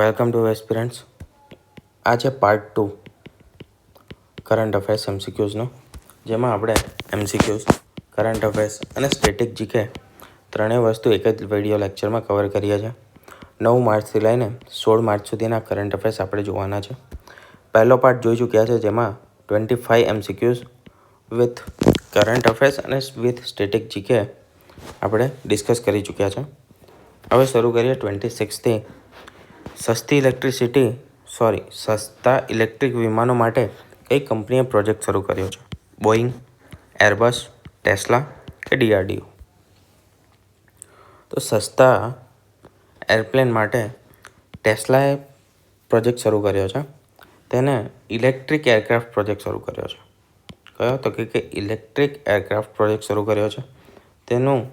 Welcome to aspirants આ છે part two current affairs એમસીક્યુઝનો જેમાં આપણે એમસીક્યુઝ કરંટ અફેર્સ અને સ્ટેટિક જીકે ત્રણેય વસ્તુ એક જ વીડિયો લેક્ચરમાં કવર કરીએ છીએ. નવ માર્ચથી લઈને સોળ માર્ચ સુધીના કરંટ અફેર્સ આપણે જોવાના છે. પહેલો પાર્ટ જોઈ ચૂક્યા છે જેમાં twenty five MCQs with current affairs અને વિથ સ્ટેટિક જીકે આપણે ડિસ્કસ કરી ચૂક્યા છે. હવે શરૂ કરીએ ટ્વેન્ટી સિક્સથી સસ્તી ઇલેક્ટ્રિસિટી સોરી સસ્તા ઇલેક્ટ્રિક વિમાનો માટે કઈ કંપનીએ પ્રોજેક્ટ શરૂ કર્યો છે? બોઈંગ, એરબસ, ટેસ્લા કે ડીઆરડીઓ? તો સસ્તા એરપ્લેન માટે ટેસ્લાએ પ્રોજેક્ટ શરૂ કર્યો છે. તેને ઇલેક્ટ્રિક એરક્રાફ્ટ પ્રોજેક્ટ શરૂ કર્યો છે. કયો? તો કે ઇલેક્ટ્રિક એરક્રાફ્ટ પ્રોજેક્ટ શરૂ કર્યો છે. તેનું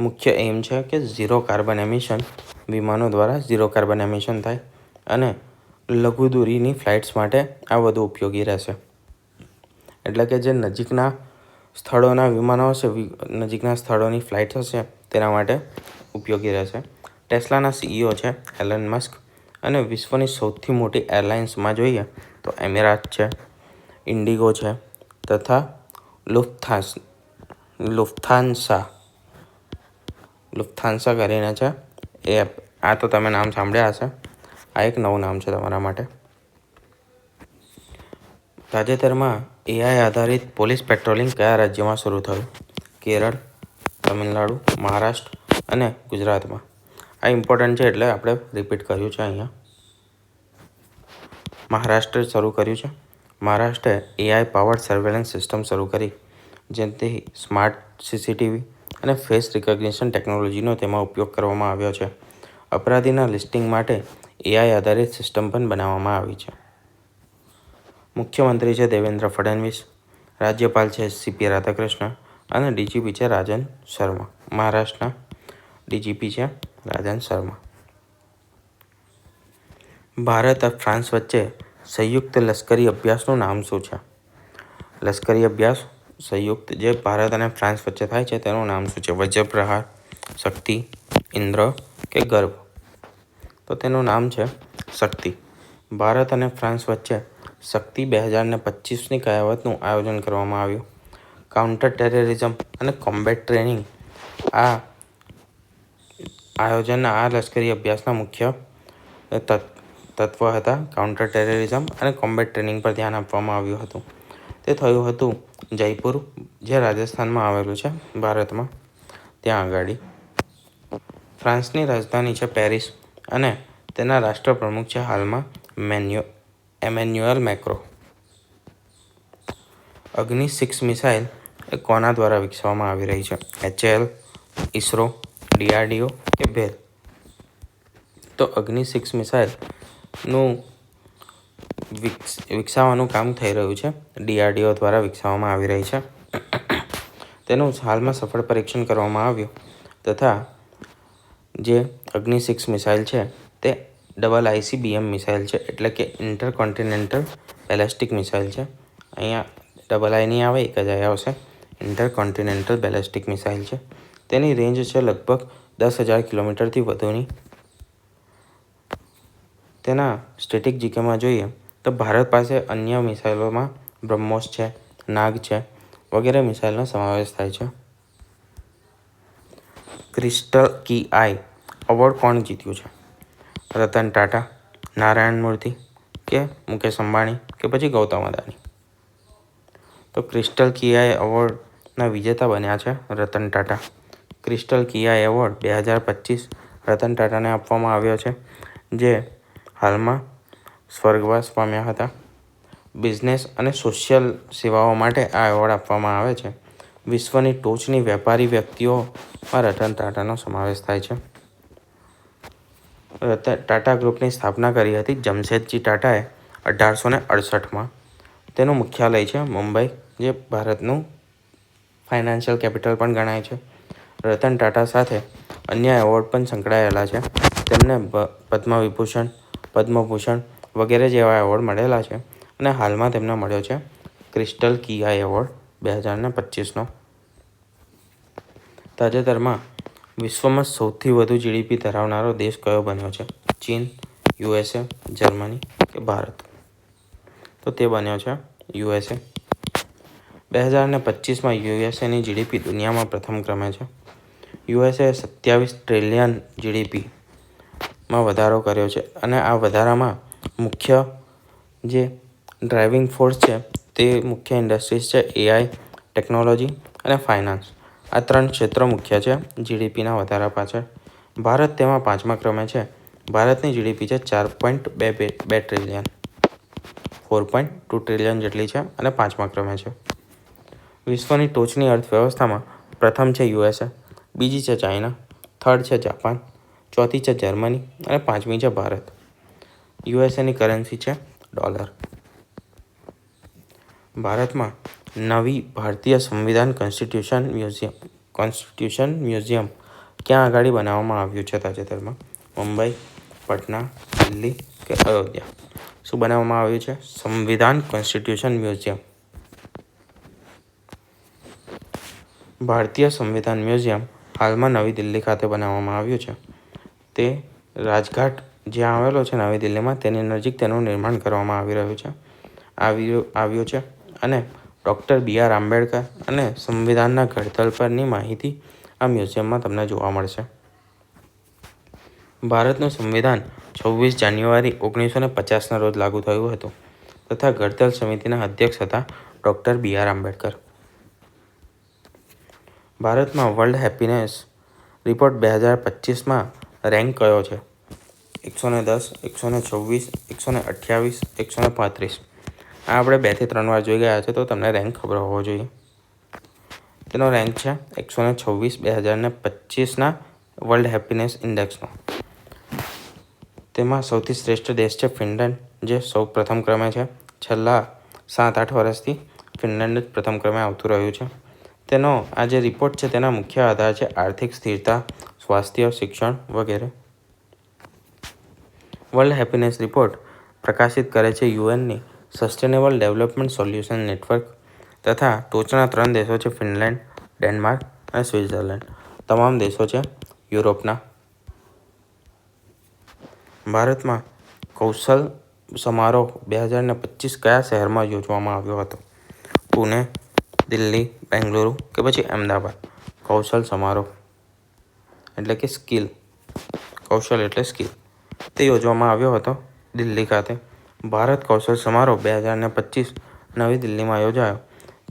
મુખ્ય એમ છે કે ઝીરો કાર્બન એમિશન વિમાનો દ્વારા ઝીરો કાર્બન એમિશન થાય અને લઘુ દૂરીની ફ્લાઇટ્સ માટે આ વધુ ઉપયોગી રહેશે. એટલે કે જે નજીકના સ્થળોના વિમાનો હશે નજીકના સ્થળોની ફ્લાઇટ હશે, તેના માટે ઉપયોગી રહેશે. ટેસ્લાના સીઈઓ છે એલન મસ્ક અને વિશ્વની સૌથી મોટી એરલાઇન્સમાં જોઈએ તો એમિરાત છે, ઇન્ડિગો છે તથા લુફ્થાન્સ, લુફ્થાન્સા લુફ્થાન્સા કરીને છે એ આ તો તમે નામ સાંભળ્યા હશે. આ એક નવું નામ છે તમારા માટે. તાજેતરમાં એઆઈ આધારિત પોલીસ પેટ્રોલિંગ કયા રાજ્યમાં શરૂ થયું? કેરળ, તમિલનાડુ, મહારાષ્ટ્ર અને ગુજરાતમાં. આ ઇમ્પોર્ટન્ટ છે એટલે આપણે રિપીટ કર્યું છે અહીંયા. મહારાષ્ટ્રે શરૂ કર્યું છે. મહારાષ્ટ્રે એઆઈ પાવર્ડ સર્વેલન્સ સિસ્ટમ શરૂ કરી. જેથી સ્માર્ટ સીસીટીવી અને ફેસ રિકગ્નિશન ટેકનોલોજીનો તેમાં ઉપયોગ કરવામાં આવ્યો છે. અપરાધીના લિસ્ટિંગ માટે એઆઈ આધારિત સિસ્ટમ પણ બનાવવામાં આવી છે. મુખ્યમંત્રી છે દેવેન્દ્ર ફડણવીસ, રાજ્યપાલ છે સીપી રાધાકૃષ્ણ અને ડીજીપી છે રાજન શર્મા. મહારાષ્ટ્રના ડીજીપી છે રાજન શર્મા. ભારત અને ફ્રાન્સ વચ્ચે સંયુક્ત લશ્કરી અભ્યાસનું નામ શું છે? લશ્કરી અભ્યાસ સંયુક્ત જે ભારત અને ફ્રાન્સ વચ્ચે થાય છે, તેનું નામ શું છે? વજ્રપ્રહાર, શક્તિ, ઇન્દ્ર કે ગર્ભ? તો તેનું નામ છે શક્તિ. ભારત અને ફ્રાન્સ વચ્ચે શક્તિ બે હજાર ને પચીસની કયાવતનું આયોજન કરવામાં આવ્યું. કાઉન્ટર ટેરરિઝમ અને કોમ્બેટ ટ્રેનિંગ. આ આયોજનના આ લશ્કરી અભ્યાસના મુખ્ય તત્વ હતા. કાઉન્ટર ટેરરિઝમ અને કોમ્બેટ ટ્રેનિંગ પર ધ્યાન આપવામાં આવ્યું હતું. તે થયું હતું જયપુર, જે રાજસ્થાનમાં આવેલું છે ભારતમાં. ત્યાં આગાડી. ફ્રાન્સની રાજધાની છે પેરિસ અને તેના રાષ્ટ્રપ્રમુખ છે હાલમાં menu, Emmanuel Macron. Agni six missile એ કોના દ્વારા વિકસાવવામાં આવી રહી છે? એચએલ, ઇસરો, ડીઆરડીઓ કે ભેલ? તો અગ્નિ સિક્સ મિસાઇલનું વિકસાવવાનું કામ થઈ રહ્યું છે. ડીઆરડીઓ દ્વારા વિકસાવવામાં આવી રહી છે. તેનું હાલમાં સફળ પરીક્ષણ કરવામાં આવ્યું તથા જે અગ્નિ સિક્સ મિસાઇલ છે તે ડબલ આઈસીબીએમ મિસાઇલ છે, એટલે કે ઇન્ટરકોન્ટિનેન્ટલ બેલેસ્ટિક મિસાઇલ છે. અહીંયા ડબલ આઈ નહીં આવે, એક જ આઈ આવશે. ઇન્ટરકોન્ટિનેન્ટલ બેલેસ્ટિક મિસાઇલ છે. તેની રેન્જ છે લગભગ દસ હજાર કિલોમીટરથી વધુની. તેના સ્ટેટિક જીકેમાં જોઈએ તો ભારત પાસે અન્ય મિસાઇલોમાં બ્રહ્મોસ છે, નાગ છે વગેરે મિસાઇલનો સમાવેશ થાય છે. ક્રિસ્ટલ કી આઈ અવોર્ડ કોણ જીત્યું છે? રતન ટાટા, નારાયણ મૂર્તિ કે મુકેશ અંબાણી કે પછી ગૌતમ અદાણી? તો ક્રિસ્ટલ કિયા એવોર્ડના વિજેતા બન્યા છે રતન ટાટા. ક્રિસ્ટલ કિયા એવોર્ડ બે હજાર પચીસ રતન ટાટાને આપવામાં આવ્યો છે, જે હાલમાં સ્વર્ગવાસ પામ્યા હતા. બિઝનેસ અને સોશિયલ સેવાઓ માટે આ એવોર્ડ આપવામાં આવે છે. વિશ્વની ટોચની વેપારી વ્યક્તિઓમાં રતન ટાટાનો સમાવેશ થાય છે. ટાટા ગ્રુપની સ્થાપના કરી હતી જમશેદજી ટાટાએ અઢારસો ને અડસઠમાં. તેનું મુખ્યાલય છે મુંબઈ, જે ભારતનું ફાઇનાન્શિયલ કેપિટલ પણ ગણાય છે. રતન ટાટા સાથે અન્ય એવોર્ડ પણ સંકળાયેલા છે. તેમને પદ્મ વિભૂષણ પદ્મભૂષણ વગેરે જેવા એવોર્ડ મળેલા છે અને હાલમાં તેમને મળ્યો છે ક્રિસ્ટલ કિયા એવોર્ડ બે હજારને પચીસનો. તાજેતરમાં વિશ્વમાં સૌથી વધુ જીડીપી ધરાવનારો દેશ કયો બન્યો છે? ચીન યુએસએ જર્મની કે ભારત? તો તે બન્યો છે યુએસએ બે હજારને પચીસમાં યુએસએની જીડીપી દુનિયામાં પ્રથમ ક્રમે છે. યુએસએ સત્યાવીસ ટ્રિલિયન જીડીપીમાં વધારો કર્યો છે અને આ વધારામાં મુખ્ય જે ડ્રાઇવિંગ ફોર્સ છે, તે મુખ્ય ઇન્ડસ્ટ્રીઝ છે એઆઈ ટેકનોલોજી અને ફાઇનાન્સ આ ત્રણ ક્ષેત્રો મુખ્ય છે જીડીપીના વધારા પાછળ. ભારત તેમાં પાંચમા ક્રમે છે. ભારતની જીડીપી છે ચાર પોઈન્ટ બે બે trillion four point two trillion જેટલી છે અને પાંચમા ક્રમે છે. વિશ્વની ટોચની અર્થવ્યવસ્થામાં પ્રથમ છે યુએસએ બીજી છે ચાઇના, થર્ડ છે જાપાન, ચોથી છે જર્મની અને પાંચમી છે ભારત. યુએસએની કરન્સી છે ડોલર ભારતમાં નવી ભારતીય સંવિધાન કોન્સ્ટિટ્યુશન મ્યુઝિયમ કોન્સ્ટિટ્યુશન મ્યુઝિયમ ક્યાં આગળ બનાવવામાં આવ્યું છે તાજેતરમાં? મુંબઈ, પટના, દિલ્હી કે અયોધ્યા? શું બનાવવામાં આવ્યું છે? સંવિધાન કોન્સ્ટિટ્યુશન મ્યુઝિયમ ભારતીય સંવિધાન મ્યુઝિયમ હાલમાં નવી દિલ્હી ખાતે બનાવવામાં આવ્યું છે. તે રાજઘાટ જ્યાં આવેલો છે નવી દિલ્હીમાં, તેની નજીક તેનું નિર્માણ કરવામાં આવી રહ્યું છે. આવ્યું આવ્યું છે. અને ડૉક્ટર બી આર આંબેડકર અને સંવિધાનના ઘડતર પરની માહિતી આ મ્યુઝિયમમાં તમને જોવા મળશે. ભારતનું સંવિધાન છવ્વીસ જાન્યુઆરી ઓગણીસો ને પચાસના રોજ લાગુ થયું હતું તથા ઘડતર સમિતિના અધ્યક્ષ હતા ડૉક્ટર બી આર આંબેડકર. ભારતમાં વર્લ્ડ હેપીનેસ રિપોર્ટ બે હજાર પચીસમાં રેન્ક કયો છે? એકસો ને દસ, એકસો ને છવ્વીસ, એકસો ને અઠ્યાવીસ, એકસો ને પાંત્રીસ. આ આપણે બેથી ત્રણ વાર જોઈ ગયા છે, તો તમને રેન્ક ખબર હોવો જોઈએ. તેનો રેન્ક છે એકસો ને છવ્વીસ બે હજાર ને પચીસના વર્લ્ડ હેપીનેસ ઇન્ડેક્સનો તેમાં સૌથી શ્રેષ્ઠ દેશ છે ફિનલેન્ડ, જે સૌ પ્રથમ ક્રમે છે. છેલ્લા સાત આઠ વર્ષથી ફિનલેન્ડ જ પ્રથમ ક્રમે આવતું રહ્યું છે. તેનો આ જે રિપોર્ટ છે, તેના મુખ્ય આધાર છે આર્થિક સ્થિરતા, સ્વાસ્થ્ય, શિક્ષણ વગેરે. વર્લ્ડ હેપીનેસ રિપોર્ટ પ્રકાશિત કરે છે યુએનની સસ્ટેનેબલ ડેવલપમેન્ટ સોલ્યુશન નેટવર્ક તથા ટોચના ત્રણ દેશો છે ફિનલેન્ડ, ડેનમાર્ક અને સ્વિટ્ઝરલેન્ડ. તમામ દેશો છે યુરોપના. ભારતમાં કૌશલ સમારોહ બે હજાર ને પચીસ કયા શહેરમાં યોજવામાં આવ્યો હતો? પુણે, દિલ્હી, બેંગલુરુ કે પછી અમદાવાદ? કૌશલ સમારોહ. એટલે કે સ્કિલ. કૌશલ એટલે સ્કિલ. તે યોજવામાં આવ્યો હતો. દિલ્હી ખાતે ભારત કૌશલ સમારોહ બે હજાર ને પચીસ નવી દિલ્હીમાં યોજાયો.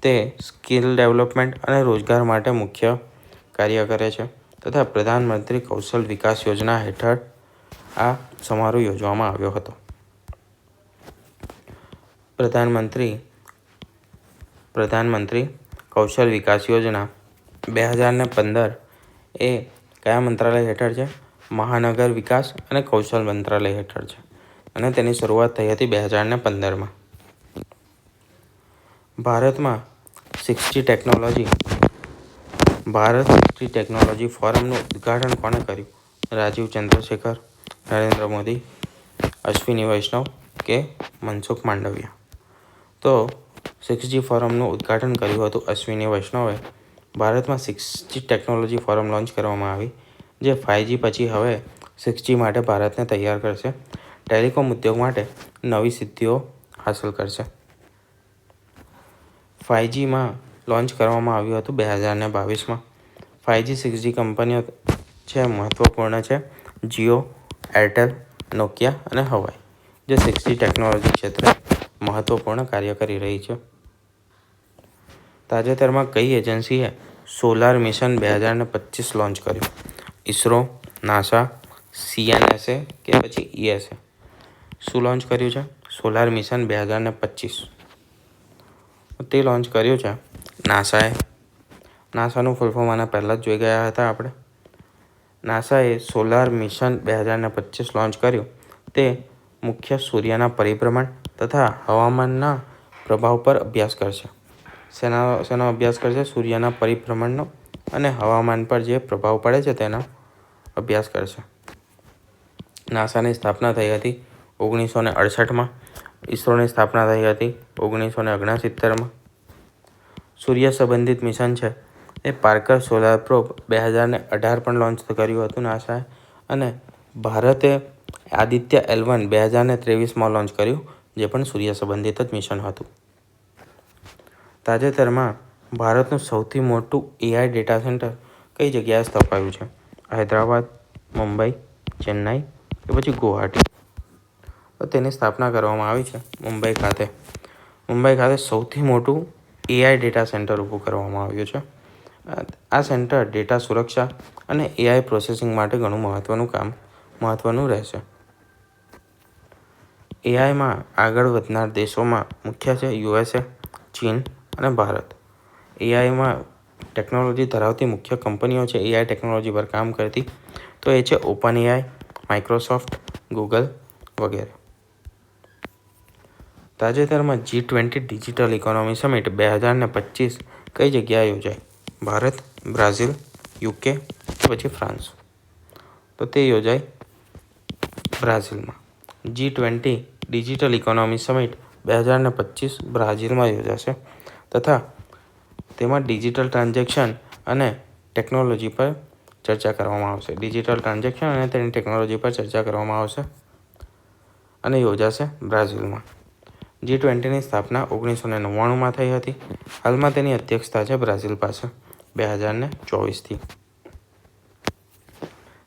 તે સ્કિલ ડેવલપમેન્ટ અને રોજગાર માટે મુખ્ય કાર્ય કરે છે તથા પ્રધાનમંત્રી કૌશલ વિકાસ યોજના હેઠળ આ સમારોહ યોજવામાં આવ્યો હતો. પ્રધાનમંત્રી પ્રધાનમંત્રી કૌશલ વિકાસ યોજના બે હજાર ને પંદર એ કયા મંત્રાલય હેઠળ છે? મહાનગર વિકાસ અને કૌશલ મંત્રાલય હેઠળ છે અને તેની શરૂઆત થઈ હતી બે હજારને પંદરમાં. ભારતમાં sixty technology, Bharat sixty technology ફોરમનું ઉદ્ઘાટન કોણે કર્યું? રાજીવ ચંદ્રશેખર, નરેન્દ્ર મોદી, અશ્વિની વૈષ્ણવ કે મનસુખ માંડવિયા? તો સિક્સ જી ફોરમનું ઉદ્ઘાટન કર્યું હતું અશ્વિની વૈષ્ણવે. ભારતમાં six G technology forum launch કરવામાં આવી. જે ફાઇવજી પછી હવે સિક્સ જી માટે ભારતને તૈયાર કરશે. ટેલિકોમ ઉદ્યોગ માટે નવી સિદ્ધિઓ હાંસલ કરશે. ફાઇવજીમાં લોન્ચ કરવામાં આવ્યું હતું બે હજાર ને બાવીસમાં. ફાઇવજી સિક્સ જી કંપનીઓ છે મહત્ત્વપૂર્ણ છે. જીઓ એરટેલ નોકિયા અને હવાઈ જે સિક્સ જી ટેકનોલોજી ક્ષેત્રે મહત્ત્વપૂર્ણ કાર્ય કરી રહી છે. તાજેતરમાં કઈ એજન્સીએ સોલાર મિશન બે હજાર ને પચીસ લોન્ચ કર્યું? ઇસરો નાસા, સીએનએસએ કે પછી ઈએસએ. શું લોન્ચ કર્યું છે? સોલાર મિશન બે હજાર ને પચીસ. તે લોન્ચ કર્યું છે નાસાએ. નાસાનું ફોર્મ આના પહેલાં જ જોઈ ગયા હતા આપણે. નાસાએ સોલાર મિશન બે હજાર પચીસ લોન્ચ કર્યું. તે મુખ્ય સૂર્યના પરિભ્રમણ તથા હવામાનના પ્રભાવ પર અભ્યાસ કરશે. શેના, શેનો અભ્યાસ કરશે? સૂર્યના પરિભ્રમણનો અને હવામાન પર જે પ્રભાવ પડે છે તેનો અભ્યાસ કરશે. નાસાની સ્થાપના થઈ હતી ઓગણીસો ને અડસઠમાં. ઈસરોની સ્થાપના થઈ હતી ઓગણીસો ને ઓગણસિત્તેરમાં. સૂર્ય સંબંધિત મિશન છે એ પાર્કર સોલાર પ્રોબ બે હજાર અઢાર પણ લોન્ચ કર્યું હતું નાસાએ અને ભારતે આદિત્ય એલવન બે હજાર ને ત્રેવીસમાં લોન્ચ કર્યું, જે પણ સૂર્ય સંબંધિત જ મિશન હતું. તાજેતરમાં ભારતનું સૌથી મોટું એઆઈ ડેટા સેન્ટર કઈ જગ્યાએ સ્થપાયું છે? હૈદરાબાદ, મુંબઈ, ચેન્નાઈ કે પછી ગુવાહાટી? તેની સ્થાપના કરવામાં આવી છે મુંબઈ ખાતે. મુંબઈ ખાતે સૌથી મોટું એઆઈ ડેટા સેન્ટર ઊભું કરવામાં આવ્યું છે. આ સેન્ટર ડેટા સુરક્ષા અને એઆઈ પ્રોસેસિંગ માટે ઘણું મહત્ત્વનું કામ મહત્ત્વનું રહેશે. એઆઈમાં આગળ વધનાર દેશોમાં મુખ્ય છે યુએસએ ચીન અને ભારત. એઆઈમાં ટેકનોલોજી ધરાવતી મુખ્ય કંપનીઓ છે. એઆઈ ટેકનોલોજી પર કામ કરતી. તો એ છે ઓપન એઆઈ માઇક્રોસોફ્ટ, ગૂગલ વગેરે. તાજેતરમાં G twenty digital economy summit બે હજાર ને પચીસ કઈ જગ્યાએ યોજાય ભારત, બ્રાઝિલ, યુકે, પછી ફ્રાન્સ. તો તે યોજાય બ્રાઝિલમાં. G twenty digital economy summit બે હજાર ને પચીસ બ્રાઝિલમાં યોજાશે. તથા તેમાં ડિજિટલ ટ્રાન્ઝેક્શન અને ટેકનોલોજી પર ચર્ચા કરવામાં આવશે. ડિજિટલ ટ્રાન્ઝેક્શન અને તેની ટેકનોલોજી પર ચર્ચા કરવામાં આવશે અને યોજાશે બ્રાઝિલમાં. જી ટ્વેન્ટીની સ્થાપના ઓગણીસો ને નવ્વાણુંમાં થઈ હતી. હાલમાં તેની અધ્યક્ષતા છે બ્રાઝિલ પાસે બે હજાર ને ચોવીસથી.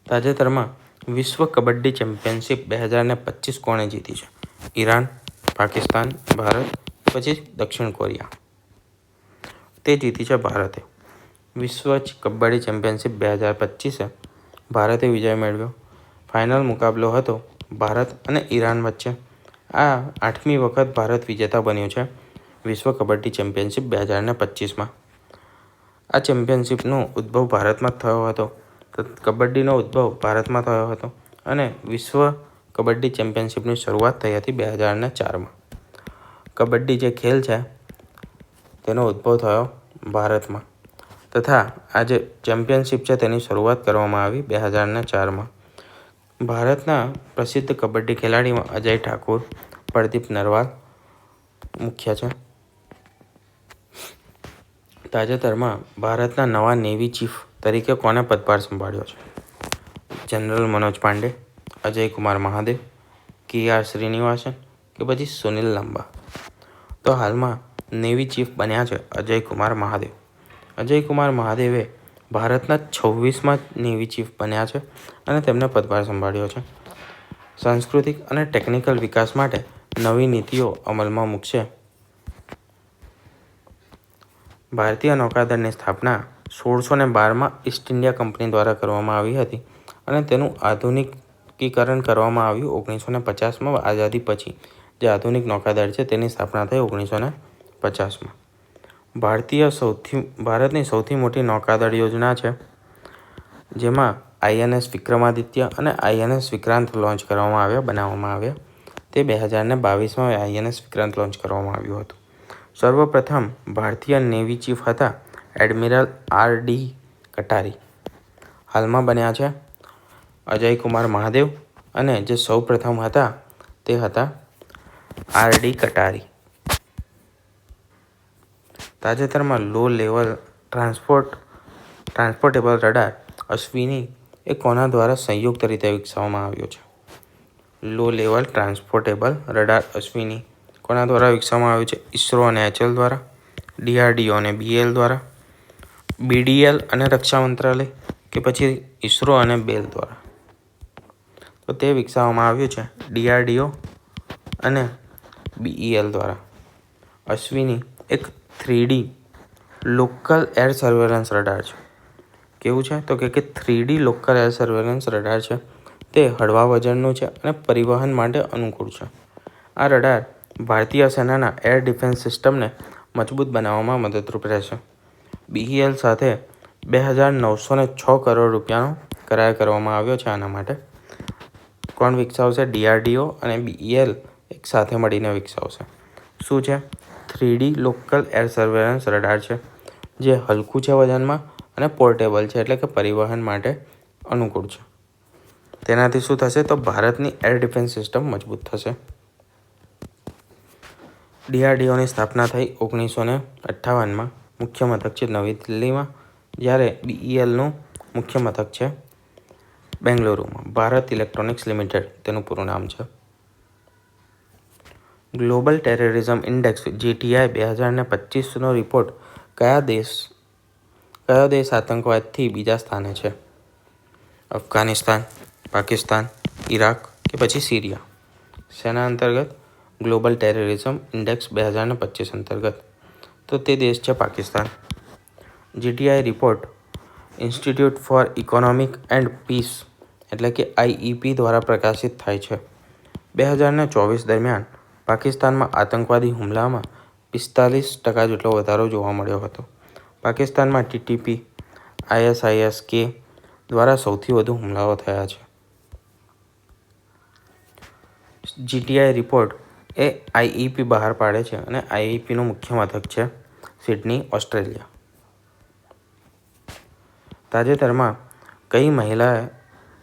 તાજેતરમાં વિશ્વ કબડ્ડી ચેમ્પિયનશિપ બે હજાર ને પચીસ કોણે જીતી છે? ઈરાન, પાકિસ્તાન, ભારત, પછી દક્ષિણ કોરિયા. તે જીતી છે ભારતે. વિશ્વ કબડ્ડી ચેમ્પિયનશિપ બે હજાર પચીસે ભારતે વિજય મેળવ્યો. ફાઇનલ મુકાબલો હતો ભારત અને ઈરાન વચ્ચે. આ આઠમી વખત ભારત વિજેતા બન્યું છે વિશ્વ કબડ્ડી ચેમ્પિયનશિપ બે હજાર ને પચીસમાં. આ ચેમ્પિયનશિપનો ઉદ્ભવ ભારતમાં થયો હતો. કબડ્ડીનો ઉદ્ભવ ભારતમાં થયો હતો અને વિશ્વ કબડ્ડી ચેમ્પિયનશિપની શરૂઆત થઈ હતી બે હજાર ચારમાં. કબડ્ડી જે ખેલ છે તેનો ઉદ્ભવ થયો ભારતમાં. તથા આ જે ચેમ્પિયનશિપ છે તેની શરૂઆત કરવામાં આવી બે હજારને ચારમાં. ભારતના પ્રસિદ્ધ કબડ્ડી ખેલાડીમાં અજય ઠાકુર, પ્રદીપ નરવાલ મુખ્ય છે. તાજેતરમાં ભારતના નવા નેવી ચીફ તરીકે કોને પદભાર સંભાળ્યો છે? General Manoj Pande Ajay Kumar Mahadev, K R Srinivasan, કે પછી સુનિલ લાંબા? તો હાલમાં નેવી ચીફ બન્યા છે અજય કુમાર મહાદેવ. અજય કુમાર મહાદેવે ભારતના છવ્વીસમાં નેવી ચીફ બન્યા છે અને તેમને પદભાર સંભાળ્યો છે. સાંસ્કૃતિક અને ટેકનિકલ વિકાસ માટે નવી નીતિઓ અમલમાં મૂકશે. ભારતીય નૌકાદળની સ્થાપના સોળસો ને બારમાં ઈસ્ટ ઇન્ડિયા કંપની દ્વારા કરવામાં આવી હતી અને તેનું આધુનિકીકરણ કરવામાં આવ્યું ઓગણીસો ને પચાસમાં આઝાદી પછી. જે આધુનિક નૌકાદળ છે તેની સ્થાપના થઈ ઓગણીસો ને પચાસમાં. ભારતીય સૌથી, ભારતની સૌથી મોટી નૌકાદળ યોજના છે, જેમાં આઈએનએસ વિક્રમાદિત્ય અને આઈએનએસ વિક્રાંત લોન્ચ કરવામાં આવ્યા, બનાવવામાં આવ્યા. તે બે હજારને બાવીસમાં આઈએનએસ વિક્રાંત લોન્ચ કરવામાં આવ્યું હતું. સર્વપ્રથમ ભારતીય નેવી ચીફ હતા એડમિરલ આર ડી કટારી. હાલમાં બન્યા છે અજય કુમાર મહાદેવ અને જે સૌ પ્રથમ હતા તે હતા આર ડી કટારી. તાજેતરમાં low level transport, transportable radar Ashwini એ કોના દ્વારા સંયુક્ત રીતે વિકસાવવામાં આવ્યો છે? Low level transportable radar Ashwini કોના દ્વારા વિકસાવવામાં આવ્યું છે? ઇસરો અને એચએલ દ્વારા, ડીઆરડીઓ અને બીએલ દ્વારા, બીડીએલ અને રક્ષા મંત્રાલય કે પછી ઇસરો અને બેલ દ્વારા? તો તે વિકસાવવામાં આવ્યું છે ડીઆરડીઓ અને બીઈએલ દ્વારા. અશ્વિની એક three D local air surveillance radar છે. કેવું છે? તો કે three D local air surveillance radar છે. તે હળવા વજનનું છે અને પરિવહન માટે અનુકૂળ છે. આ રડાર ભારતીય સેનાના એર ડિફેન્સ સિસ્ટમને મજબૂત બનાવવામાં મદદરૂપ રહેશે. બીઈએલ સાથે બે હજાર નવસો ને છ કરોડ રૂપિયાનો કરાર કરવામાં આવ્યો છે આના માટે. કોણ વિકસાવશે? ડીઆરડીઓ અને બીઈએલ એક સાથે મળીને વિકસાવશે. શું છે? Three D local air surveillance radar છે, જે હલકું છે વજનમાં અને પોર્ટેબલ છે એટલે કે પરિવહન માટે અનુકૂળ છે. તેનાથી શું થશે તો ભારતની એર ડિફેન્સ સિસ્ટમ મજબૂત થશે. ડીઆરડીઓની સ્થાપના થઈ ઓગણીસો ને અઠ્ઠાવનમાં. મુખ્ય મથક છે નવી દિલ્હીમાં, જ્યારે બીઈએલનું મુખ્ય મથક છે બેંગલુરુમાં. ભારત ઇલેક્ટ્રોનિક્સ લિમિટેડ, તેનું પૂરું નામ છે. ગ્લોબલ ટેરરિઝમ ઇન્ડેક્સ જીટીઆઈ બે હજાર ને પચીસનો રિપોર્ટ કયા દેશ, કયો દેશ આતંકવાદથી બીજા સ્થાને છે? અફઘાનિસ્તાન, પાકિસ્તાન ઈરાક કે પછી સિરિયા? શેના અંતર્ગત? ગ્લોબલ ટેરરિઝમ ઇન્ડેક્સ બે હજાર ને પચીસ અંતર્ગત. તો તે દેશ છે Pakistan. GTI report, institute for economic and peace, એટલે કે આઈઈપી દ્વારા પ્રકાશિત થાય છે. બે હજાર ને ચોવીસ દરમિયાન પાકિસ્તાનમાં આતંકવાદી હુમલામાં પિસ્તાલીસ ટકા જેટલો વધારો જોવા મળ્યો હતો. પાકિસ્તાનમાં ટીટીપી આઈએસઆઈએસ કે દ્વારા સૌથી વધુ હુમલાઓ થયા છે. જીટીઆઈ રિપોર્ટ એ આઈઈપી બહાર પાડે છે અને આઈઈપીનું મુખ્ય મથક છે સિડની, ઓસ્ટ્રેલિયા. તાજેતરમાં કઈ મહિલાએ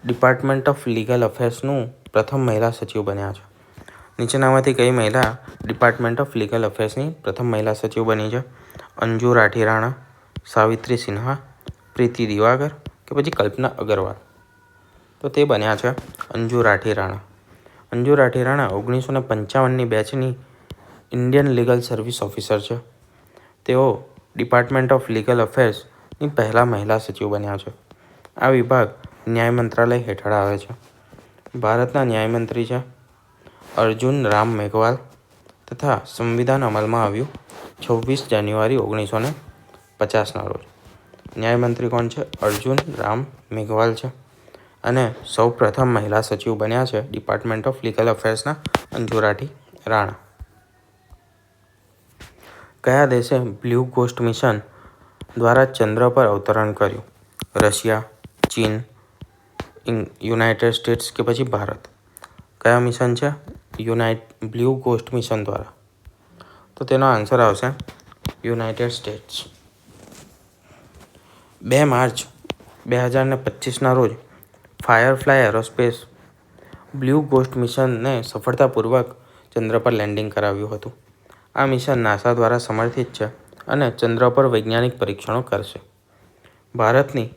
ડિપાર્ટમેન્ટ ઓફ લીગલ અફેર્સનું પ્રથમ મહિલા સચિવ બન્યા છે? નીચેનામાંથી કઈ મહિલા ડિપાર્ટમેન્ટ ઓફ લીગલ અફેર્સની પ્રથમ મહિલા સચિવ બની છે? અંજુ રાઠી રાણા સાવિત્રી સિન્હા, પ્રીતિ દિવાગર કે પછી કલ્પના અગરવાલ? તો તે બન્યા છે અંજુ રાઠી રાણા અંજુ રાઠી રાણા ઓગણીસો ને પંચાવનની બેચની ઇન્ડિયન લીગલ સર્વિસ ઓફિસર છે. તેઓ ડિપાર્ટમેન્ટ ઓફ લીગલ અફેર્સની પહેલાં મહિલા સચિવ બન્યા છે. આ વિભાગ ન્યાય મંત્રાલય હેઠળ આવે છે. ભારતના ન્યાયમંત્રી છે અર્જુન રામ મેઘવાલ તથા સંવિધાન અમલમાં આવ્યું છવ્વીસ જાન્યુઆરી ઓગણીસો ને પચાસના રોજ. ન્યાયમંત્રી કોણ છે? અર્જુન રામ મેઘવાલ છે. અને સૌ પ્રથમ મહિલા સચિવ બન્યા છે ડિપાર્ટમેન્ટ ઓફ લીગલ અફેર્સના અંજુરાઠી રાણા. કયા દેશે બ્લુ ગોસ્ટ મિશન દ્વારા ચંદ્ર પર અવતરણ કર્યું? રશિયા, ચીન યુનાઇટેડ સ્ટેટ્સ કે પછી ભારત? કયા મિશન છે? યુનાઇટ બ્લુ ગોસ્ટ મિશન દ્વારા. તો તેનો આન્સર આવશે યુનાઇટેડ સ્ટેટ્સ. બે માર્ચ બે હજારને પચીસના રોજ ફાયરફ્લાય એરોસ્પેસ બ્લુ ગોસ્ટ મિશનને સફળતાપૂર્વક ચંદ્ર પર લેન્ડિંગ કરાવ્યું હતું. આ મિશન નાસા દ્વારા સમર્થિત છે અને ચંદ્ર પર વૈજ્ઞાનિક પરીક્ષણો કરશે. ભારતની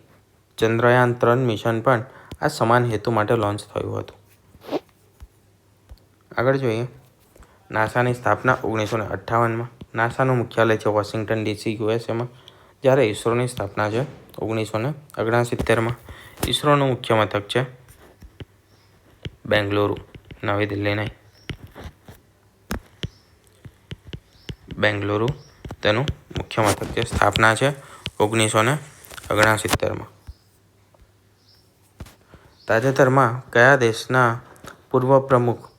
ચંદ્રયાન ત્રણ મિશન પણ આ સમાન હેતુ માટે લોન્ચ થયું હતું. આગળ જોઈએ. નાસાની સ્થાપના ઓગણીસો અઠ્ઠાવનમાં. નાસાનું મુખ્યાલય છે વોશિંગ્ટન ડીસી, યુએસએમાં, જ્યારે ઈસરોની સ્થાપના છે ઓગણીસો ને ઓગણસિત્તેરમાં. ઈસરોનું મુખ્ય મથક છે બેંગલુરુ, નવી દિલ્હી નહીં બેંગલુરુ તેનું મુખ્ય મથક છે. સ્થાપના છે ઓગણીસો ને ઓગણસિત્તેરમાં. તાજેતરમાં કયા દેશના પૂર્વ પ્રમુખ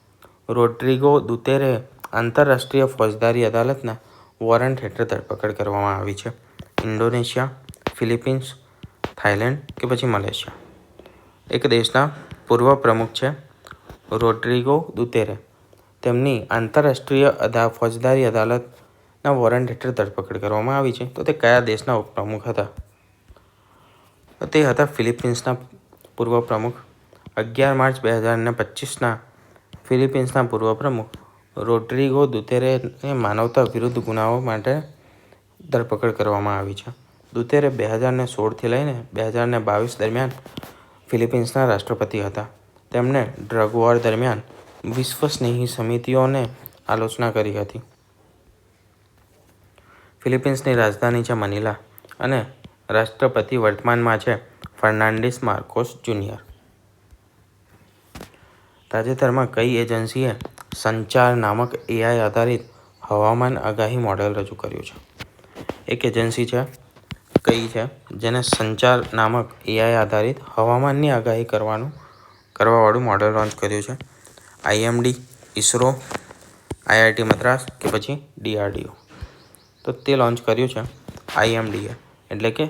રોડ્રિગો દુતેરે આંતરરાષ્ટ્રીય ફોજદારી અદાલતના વોરંટ હેઠળ ધરપકડ કરવામાં આવી છે. ઇન્ડોનેશિયા, ફિલિપિન્સ, થાઇલેન્ડ કે પછી મલેશિયા. એક દેશના પૂર્વ પ્રમુખ છે રોડ્રિગો દુતેરે. તેમની આંતરરાષ્ટ્રીય અદા, ફોજદારી અદાલતના વોરંટ હેઠળ ધરપકડ કરવામાં આવી છે. તો તે કયા દેશના ઉપપ્રમુખ હતા? તે હતા ફિલિપિન્સના પૂર્વ પ્રમુખ. અગિયાર માર્ચ બે હજાર ને પચીસના ફિલિપિન્સના પૂર્વ પ્રમુખ રોડ્રિગો દુતેરેને માનવતા વિરુદ્ધ ગુનાઓ માટે ધરપકડ કરવામાં આવી છે. દુતેરે બે હજારને સોળથી લઈને બે હજારને બાવીસ દરમિયાન ફિલિપિન્સના રાષ્ટ્રપતિ હતા. તેમણે ડ્રગ વોર દરમિયાન વિશ્વસ્નેહી સમિતિઓને આલોચના કરી હતી. ફિલિપિન્સની રાજધાની છે મનીલા અને રાષ્ટ્રપતિ વર્તમાનમાં છે ફર્નાન્ડિસ માર્કોસ જુનિયર. તાજેતરમાં કઈ એજન્સીએ સંચાર નામક એઆઈ આધારિત હવામાન આગાહી મોડેલ રજૂ કર્યું છે? એક એજન્સી છે, કઈ છે, જેને સંચાર નામક એઆઈ આધારિત હવામાનની આગાહી કરવાનું, કરવાવાળું મોડેલ લોન્ચ કર્યું છે? આઈએમડી ઈસરો આઈઆઈટી મદ્રાસ કે પછી ડીઆરડીઓ તો તે લોન્ચ કર્યું છે આઈએમડીએ એટલે કે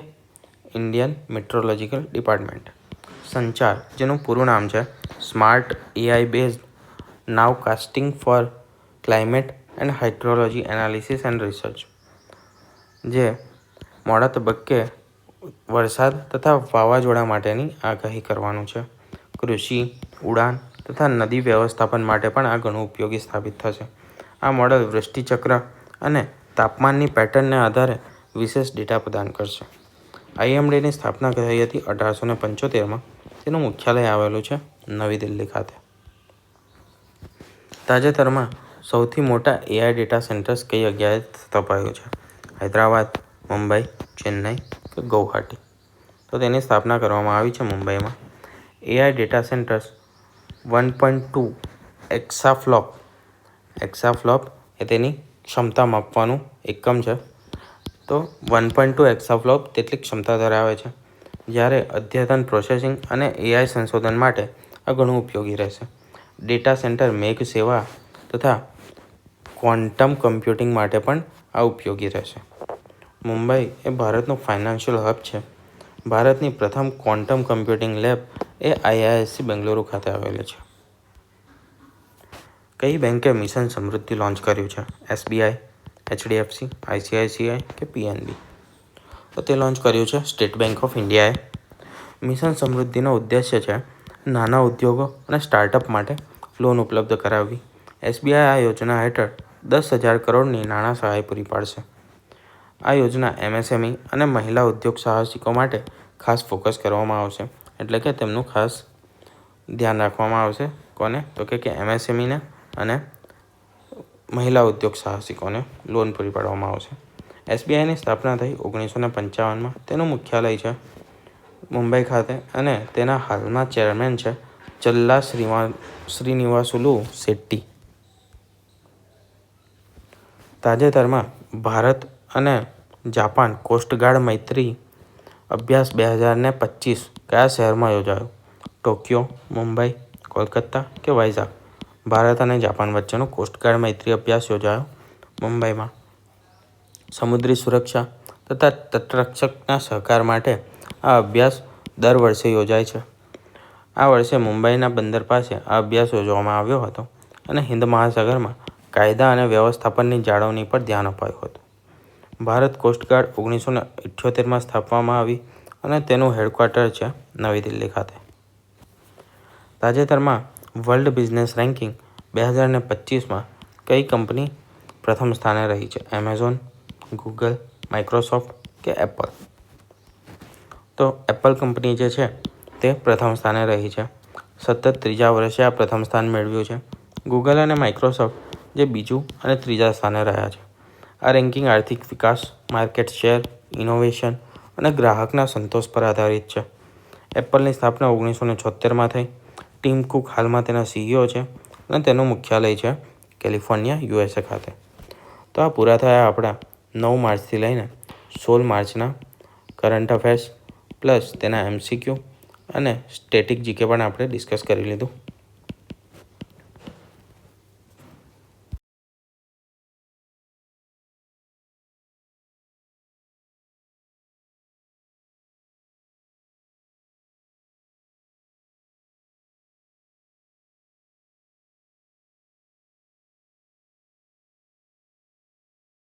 ઇન્ડિયન મેટ્રોલોજીકલ ડિપાર્ટમેન્ટ સંચાર, જેનું પૂરું નામ છે smart AI based nowcasting for climate and hydrology analysis and research જે મોડા તબક્કે વરસાદ તથા વાવાઝોડા માટેની આગાહી કરવાનું છે. કૃષિ, ઉડાન તથા નદી વ્યવસ્થાપન માટે પણ આ ઘણું ઉપયોગી સ્થાપિત થશે. આ મોડલ વૃષ્ટિચક્ર અને તાપમાનની પેટર્નને આધારે વિશેષ ડેટા પ્રદાન કરશે. આઈએમડીની સ્થાપના થઈ હતી અઢારસો ને પંચોતેરમાં. તેનું મુખ્યાલય આવેલું છે નવી દિલ્હી ખાતે. તાજેતરમાં સૌથી મોટા એઆઈ ડેટા સેન્ટર્સ કઈ જગ્યાએ સ્થપાયું છે? હૈદરાબાદ, મુંબઈ, ચેન્નઈ કે ગૌહાટી તો તેની સ્થાપના કરવામાં આવી છે મુંબઈમાં. AI data centres one point two exaflop exaflop એ તેની ક્ષમતા માપવાનું એકમ છે. તો વન પોઈન્ટ ટુ એક્સાફ્લોપ તેટલી ક્ષમતા ધરાવે છે? જ્યારે અદ્યતન પ્રોસેસિંગ અને એઆઈ સંશોધન માટે આ ઘણું ઉપયોગી રહેશે. ડેટા સેન્ટર મેઘ સેવા તથા ક્વોન્ટમ કમ્પ્યુટિંગ માટે પણ આ ઉપયોગી રહેશે. મુંબઈ એ ભારતનું ફાઇનાન્શિયલ હબ છે. ભારતની પ્રથમ ક્વોન્ટમ કમ્પ્યુટિંગ લેબ એ આઈઆઈએસસી બેંગલુરુ ખાતે આવેલી છે. કઈ બેંકે મિશન સમૃદ્ધિ લોન્ચ કર્યું છે? એસબીઆઈ એચડીએફસી આઈસીઆઈસીઆઈ કે પીએનબી તો તે લોન્ચ કર્યું છે સ્ટેટ બેંક ઓફ ઇન્ડિયાએ મિશન સમૃદ્ધિનો ઉદ્દેશ્ય છે નાના ઉદ્યોગો અને સ્ટાર્ટઅપ માટે લોન ઉપલબ્ધ કરાવવી. એસબીઆઈ આ યોજના હેઠળ દસ હજાર કરોડની નાણાં સહાય પૂરી પાડશે. આ યોજના એમએસએમઈ અને મહિલા ઉદ્યોગ સાહસિકો માટે ખાસ ફોકસ કરવામાં આવશે, એટલે કે તેમનું ખાસ ધ્યાન રાખવામાં આવશે. કોને? તો કે કે એમએસએમઈને અને મહિલા ઉદ્યોગ સાહસિકોને લોન પૂરી પાડવામાં આવશે. એસબીઆઈની સ્થાપના થઈ ઓગણીસો ને પંચાવનમાં. તેનું મુખ્યાલય છે મુંબઈ ખાતે અને તેના હાલના ચેરમેન છે ચલ્લા શ્રીવા, શ્રીનિવાસુલુ શેટ્ટી. તાજેતરમાં ભારત અને જાપાન કોસ્ટગાર્ડ મૈત્રી અભ્યાસ બે હજાર ને પચીસ કયા શહેરમાં યોજાયો? ટોક્યો, મુંબઈ, કોલકાતા કે વાઇઝાગ ભારત અને જાપાન વચ્ચેનો કોસ્ટગાર્ડ મૈત્રી અભ્યાસ યોજાયો મુંબઈમાં. સમુદ્રી સુરક્ષા તથા તટરક્ષકના સહકાર માટે આ અભ્યાસ દર વર્ષે યોજાય છે. આ વર્ષે મુંબઈના બંદર પાસે આ અભ્યાસ યોજવામાં આવ્યો હતો અને હિન્દ મહાસાગરમાં કાયદા અને વ્યવસ્થાપનની જાળવણી પર ધ્યાન અપાયું હતું. ભારત કોસ્ટગાર્ડ ઓગણીસો ને ઇઠ્યોતેરમાં સ્થાપવામાં આવી અને તેનું હેડક્વાર્ટર છે નવી દિલ્હી ખાતે. તાજેતરમાં વર્લ્ડ બિઝનેસ રેન્કિંગ બે હજાર ને પચીસમાં કઈ કંપની પ્રથમ સ્થાને રહી છે? એમેઝોન ગૂગલ, માઇક્રોસોફ્ટ કે એપલ. તો એપલ કંપની જે છે તે પ્રથમ સ્થાને રહી છે. સતત ત્રીજા વર્ષે આ પ્રથમ સ્થાન મેળવ્યું છે. ગૂગલ અને માઇક્રોસોફ્ટ જે બીજું અને ત્રીજા સ્થાને રહ્યા છે. આ રેન્કિંગ આર્થિક વિકાસ, માર્કેટ શેર, ઇનોવેશન અને ગ્રાહકના સંતોષ પર આધારિત છે. એપલની સ્થાપના ઓગણીસો ને છોતેરમાં થઈ. ટીમ કુક હાલમાં તેના સીઈઓ છે અને તેનું મુખ્યાલય છે કેલિફોર્નિયા યુએસએ ખાતે. તો આ પૂરા થયા આપણા નવ માર્ચથી લઈને સોળ માર્ચના કરંટ અફેર્સ પ્લસ તેના એમસીક્યુ અને સ્ટેટિક જીકે પણ આપણે ડિસ્કસ કરી લીધું.